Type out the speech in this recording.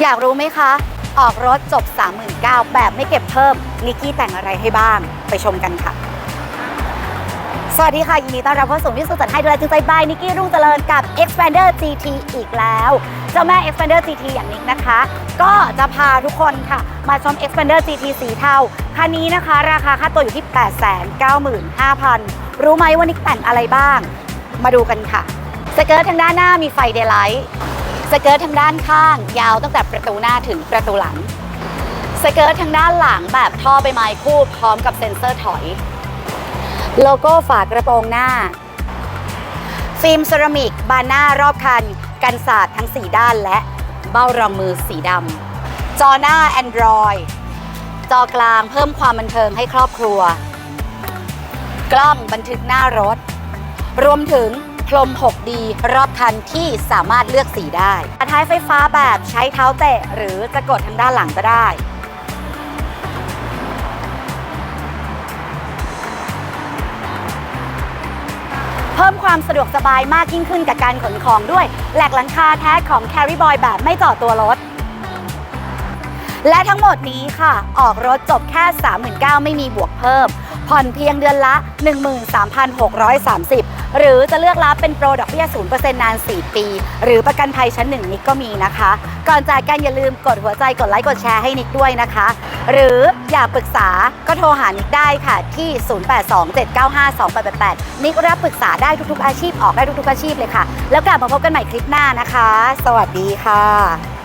อยากรู้ไหมคะ ออกรถจบ 39,000แบบไม่เก็บเพิ่มนิกกี้แต่งอะไรให้บ้างไปชมกันค่ะ สวัสดีค่ะ ยินดีต้อนรับเข้าสู่ที่สุดจัดให้ดูแลจิตใจบายนิกกี้รุ่งเจริญกับ Expander GT อีกแล้วเจ้าแม่ Expander GT อย่างนิกนะคะ ก็จะพาทุกคนค่ะ มาชม Expander GT สีเทาคันนี้นะคะ ราคาค่าตัวอยู่ที่ 895,000 รู้ไหมว่านิกแต่งอะไรบ้าง มาดูกันค่ะสเกิร์ตทางด้านหน้ามีไฟเดย์ไลท์ สเกิร์ตทางด้านข้าง ยาวตั้งแต่ประตูหน้าถึงประตูหลัง สเกิร์ตทางด้านหลังแบบท่อใบไม้คู่พร้อมกับเซ็นเซอร์ถอย โลโก้ฝากระโปรงหน้า ฟิล์มเซรามิกบานหน้ารอบคัน กันสาดทั้ง 4 ด้านและเบ้ารองมือสีดำจอหน้า Android จอกลางเพิ่มความบันเทิงให้ครอบครัว กล้องบันทึกหน้ารถ รวมถึง พรม 6D รอบคันที่สามารถเลือกสีได้ท้ายไฟฟ้าแบบใช้เท้าเตะ หรือจะกดทางด้านหลังก็ได้ เพิ่มความสะดวกสบายมากยิ่งขึ้นกับการขนของด้วย แหลกหลังคาแท้ของ Carry Boy แบบไม่จาะตัวรถและทั้งหมดนี้ค่ะ ออกรถจบแค่ 39,000ไม่มีบวกเพิ่ม ผ่อนเพียงเดือนละ 13,630 หรือจะเลือกรับเป็นโปรดอกเบี้ย0%นาน 4 ปี หรือประกันภัยชั้นหนึ่งนิกก็มีนะคะ ก่อนจ่ายกันอย่าลืมกดหัวใจกดไลค์กดแชร์ให้นิกด้วยนะคะ หรืออยากปรึกษาก็โทรหานิกได้ค่ะที่ 0827952888 นิกรับปรึกษาได้ทุกๆอาชีพออกได้ทุกๆอาชีพเลยค่ะ แล้วกลับมาพบกันใหม่คลิปหน้านะคะ สวัสดีค่ะ